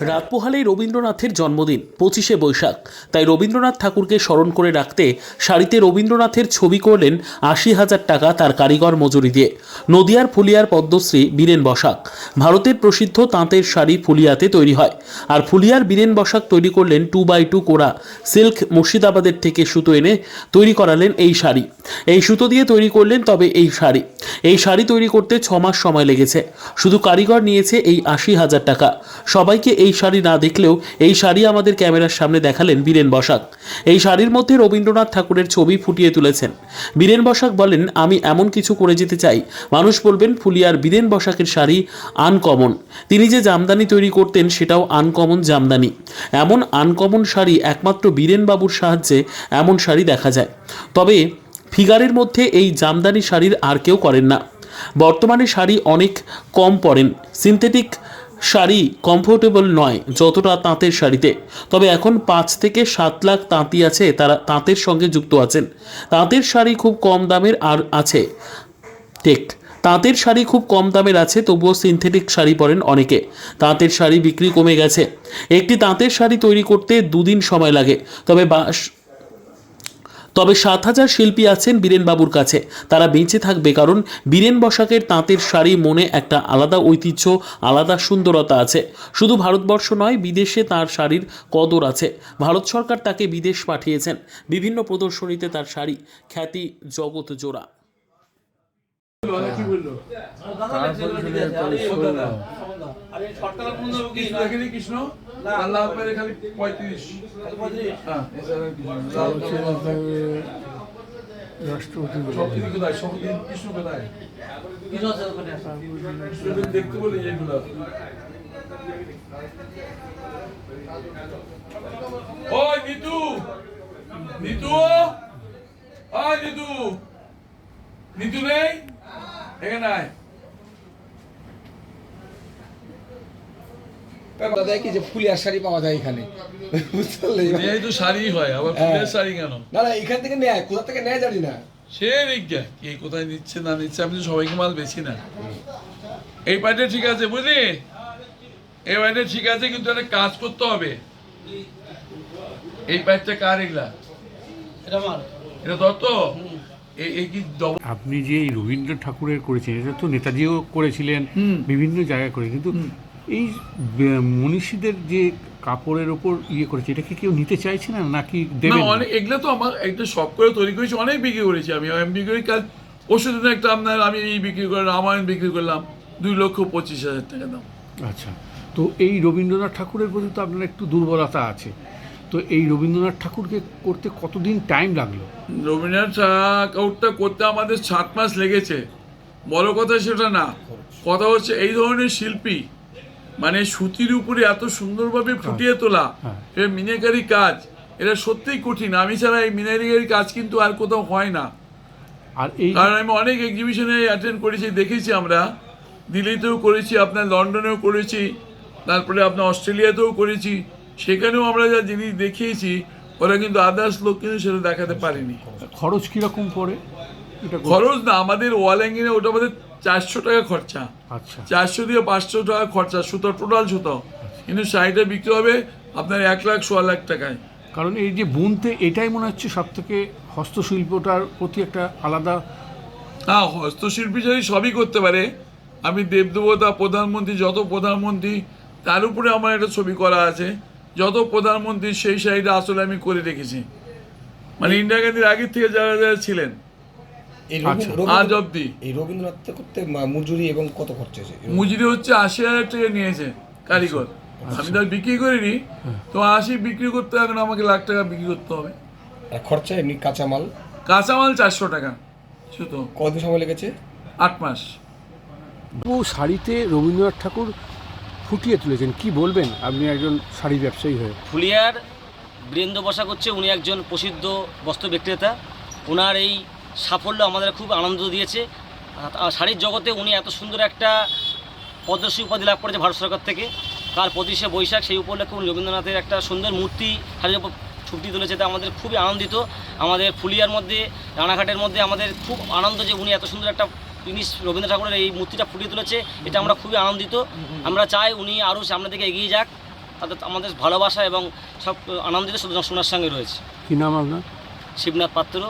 রাত পোহালেই রবীন্দ্রনাথের জন্মদিন, পঁচিশে বৈশাখ। তাই রবীন্দ্রনাথ ঠাকুরকে স্মরণ করে রাখতে শাড়িতে রবীন্দ্রনাথের ছবি করলেন আশি হাজার টাকা তার কারিগর মজুরি দিয়ে। নদিয়ার ফুলিয়ার পদ্মশ্রী বীরেন বসাক। ভারতের প্রসিদ্ধ তাঁতের শাড়ি ফুলিয়াতে তৈরি হয়। আর ফুলিয়ার বীরেন বসাক তৈরি করলেন two by two kora silk মুর্শিদাবাদের থেকে সুতো এনে তৈরি করালেন এই শাড়ি। এই সুতো দিয়ে তৈরি করলেন তবে এই শাড়ি। এই শাড়ি তৈরি করতে ছ মাস সময় লেগেছে। শুধু কারিগর নিয়েছে এই আশি হাজার টাকা। সবাইকে এই শাড়ি না দেখলেও এই শাড়ি আমাদের ক্যামেরার সামনে দেখালেন বীরেন বসাক। এই শাড়ির মধ্যে রবীন্দ্রনাথ ঠাকুরের ছবি ফুটিয়ে তুলেছেন। বীরেন বসাক বলেন, আমি এমন কিছু করে যেতে চাই। মানুষ বলবেন, ফুলিয়ার বীরেন বসাকের শাড়ি আনকমন। তিনি যে জামদানি তৈরি করতেন সেটাও আনকমন জামদানি। এমন আনকমন শাড়ি একমাত্র বীরেন বাবুর সাহায্যে এমন শাড়ি দেখা যায়। তবে ফিগারের মধ্যে এই জামদানি শাড়ির আর কেউ করেন না। বর্তমানে শাড়ি অনেক কম পরেন। সিনথেটিক শাড়ি কমফোর্টেবল নয় যতটা তাঁতের শাড়িতে। তবে এখন পাঁচ থেকে সাত লাখ তাঁতি আছে, তারা তাঁতের সঙ্গে যুক্ত আছেন। তাঁতের শাড়ি খুব কম দামের আর আছে। ঠিক তাঁতের শাড়ি খুব কম দামের আছে, তবুও সিনথেটিক শাড়ি পরেন অনেকে। তাঁতের শাড়ি বিক্রি কমে গেছে। একটি তাঁতের শাড়ি তৈরি করতে দুদিন সময় লাগে। তবে বাস তবে সাত হাজার শিল্পী আছেন বীরেনবাবুর কাছে। তারা বেঁচে থাকবে কারণ বীরেন বসাকের তাঁতের শাড়ি মনে একটা আলাদা ঐতিহ্য আলাদা সুন্দরতা আছে। শুধু ভারতবর্ষ নয় বিদেশে তার শাড়ির কদর আছে। ভারত সরকার তাকে বিদেশ পাঠিয়েছেন। বিভিন্ন প্রদর্শনীতে তার শাড়ি খ্যাতি জগৎ জোড়া। কৃষ্ণ? আল্লাহ আপনার খালি পঁয়ত্রিশ। হ্যাঁ। রাষ্ট্রপতি শক্তি কোথায়? শক্তি কৃষ্ণ কোথায়? দেখতে বলি এইগুলো। ওই নিতু নিতু ওই নিতু নিতু নেই? এখানে দেয় কি যে ফুলিয়ার শাড়ি পাওয়া যায় এখানে। বুঝতে পারলে? এই তো শাড়ি হয় আবার ফুলের শাড়ি কেন? না না এখান থেকে নেয় কোথা থেকে নেয় জানি না। সে নিজ্ঞা কে কোথায় নিচ্ছে না নিচ্ছে আমি তো সবাইকে মাল বেশি না। এই পাইটা ঠিক আছে বুঝলি? এই পাইটা ঠিক আছে কিন্তু একটা কাজ করতে হবে। এই পাইপটা কার এগুলা? এটা তোর তো এই- এই কি আপনি যে রবীন্দ্র ঠাকুরের করেছেন এটা তো নেতাজিও করেছিলেন হুম। বিভিন্ন জায়গায় করে কিন্তু এই মনীষীদের যে কাপড়ের ওপর ইয়ে করেছে এটা কি কেউ নিতে চাইছে না নাকি অনেক এগুলো তো আমার একটা শখ করে তৈরি করেছি অনেক বিক্রি করেছি আমি। আমি বিক্রি করি ওষুধ একটা আপনার আমি এই বিক্রি করলাম রামায়ণ বিক্রি করলাম দুই লক্ষ পঁচিশ হাজার টাকা দাম। আচ্ছা তো এই রবীন্দ্রনাথ ঠাকুরের প্রতি তো আপনার একটু দুর্বলতা আছে। তো এই রবীন্দ্রনাথ ঠাকুরকে করতে কতদিন টাইম লাগল? রবীন্দ্রনাথ ঠাকুরটা করতে আমাদের সাত মাস লেগেছে। বড় কথা সেটা না। কথা হচ্ছে এই ধরনের শিল্পী মানে সুতির উপরে এত সুন্দরভাবে ফুটিয়ে তোলা হ্যাঁ। মিনাকারি কাজ এটা সত্যিই কঠিন। আমি ছাড়া এই মিনাকারি কাজ কিন্তু আর কোথাও হয় না। আর এই কারণ আমি অনেক এক্সিবিশনে অ্যাটেন্ড করেছি দেখেছি আমরা। দিল্লিতেও করেছি আপনার লন্ডনেও করেছি তারপরে আপনার অস্ট্রেলিয়াতেও করেছি। সেখানেও আমরা যা জিনিস দেখিয়েছি ওরা কিন্তু আদার্স লোক কিন্তু সেটা দেখাতে পারেনি। খরচ কীরকম পড়ে? এটা খরচ না আমাদের ওয়াল হ্যাঙ্গিংয়ে ওটা আমাদের চারশো টাকা খরচা। আচ্ছা। চারশো দিয়ে পাঁচশো টাকা খরচা সুতো টোটাল সুতো। কিন্তু শাড়িটা বিক্রি হবে আপনার এক লাখ সোয়া লাখ টাকায়। কারণ এই যে বুনতে এটাই মনে হচ্ছে সব থেকে হস্তশিল্পটার প্রতি একটা আলাদা হ্যাঁ হস্তশিল্পী যদি সবই করতে পারে আমি দেবদেবতা প্রধানমন্ত্রী যত প্রধানমন্ত্রী তার উপরে আমার একটা ছবি করা আছে যত প্রধানমন্ত্রী সেই শাড়িটা আসলে আমি করে রেখেছি। মানে ইন্দিরা গান্ধীর আগের থেকে যারা যারা ছিলেন এই আচ্ছা। আজ অব্দি এই রবীন্দ্রনাথ করতে মা- মজুরি এবং কত খরচ হয়েছে? মজুরি হচ্ছে আশি হাজার টাকা নিয়েছে কারিগর। আমি তো বিক্রি করিনি। তো আশি বিক্রি করতে এখন আমাকে লাখ টাকা বিক্রি করতে হবে। আর খরচা এমনি কাঁচামাল? কাঁচামাল চারশো টাকা শুধু। কতদিন সময় লেগেছে? আট মাস। ও শাড়িতে রবীন্দ্রনাথ ঠাকুর ফুটিয়ে তুলেছেন কি বলবেন? আপনি একজন শাড়ি ব্যবসায়ী হয়ে। ফুলিয়ার বীরেন্দ্র বসাক হচ্ছে উনি একজন প্রসিদ্ধ বস্ত্র বিক্রেতা। ওনার এই সাফল্য আমাদের খুব আনন্দ দিয়েছে। শাড়ির জগতে উনি এত সুন্দর একটা পদ্মশ্রী উপাধি লাভ করেছে ভারত সরকার থেকে। তার পঁচিশে বৈশাখ সেই উপলক্ষে উনি রবীন্দ্রনাথের একটা সুন্দর মূর্তি শাড়ির উপর ছুটি তুলেছে তা আমাদের খুবই আনন্দিত। আমাদের ফুলিয়ার মধ্যে রানাঘাটের মধ্যে আমাদের খুব আনন্দ যে উনি এত সুন্দর একটা জিনিস রবীন্দ্র ঠাকুরের এই মূর্তিটা ফুটিয়ে তুলেছে এটা আমরা খুবই আনন্দিত। আমরা চাই উনি আরও সামনে থেকে এগিয়ে যাক তাদের আমাদের ভালোবাসা এবং সব আনন্দিত শুধু সোনার সঙ্গে রয়েছে। কি নাম আপনার? শিবনাথ পাত্র।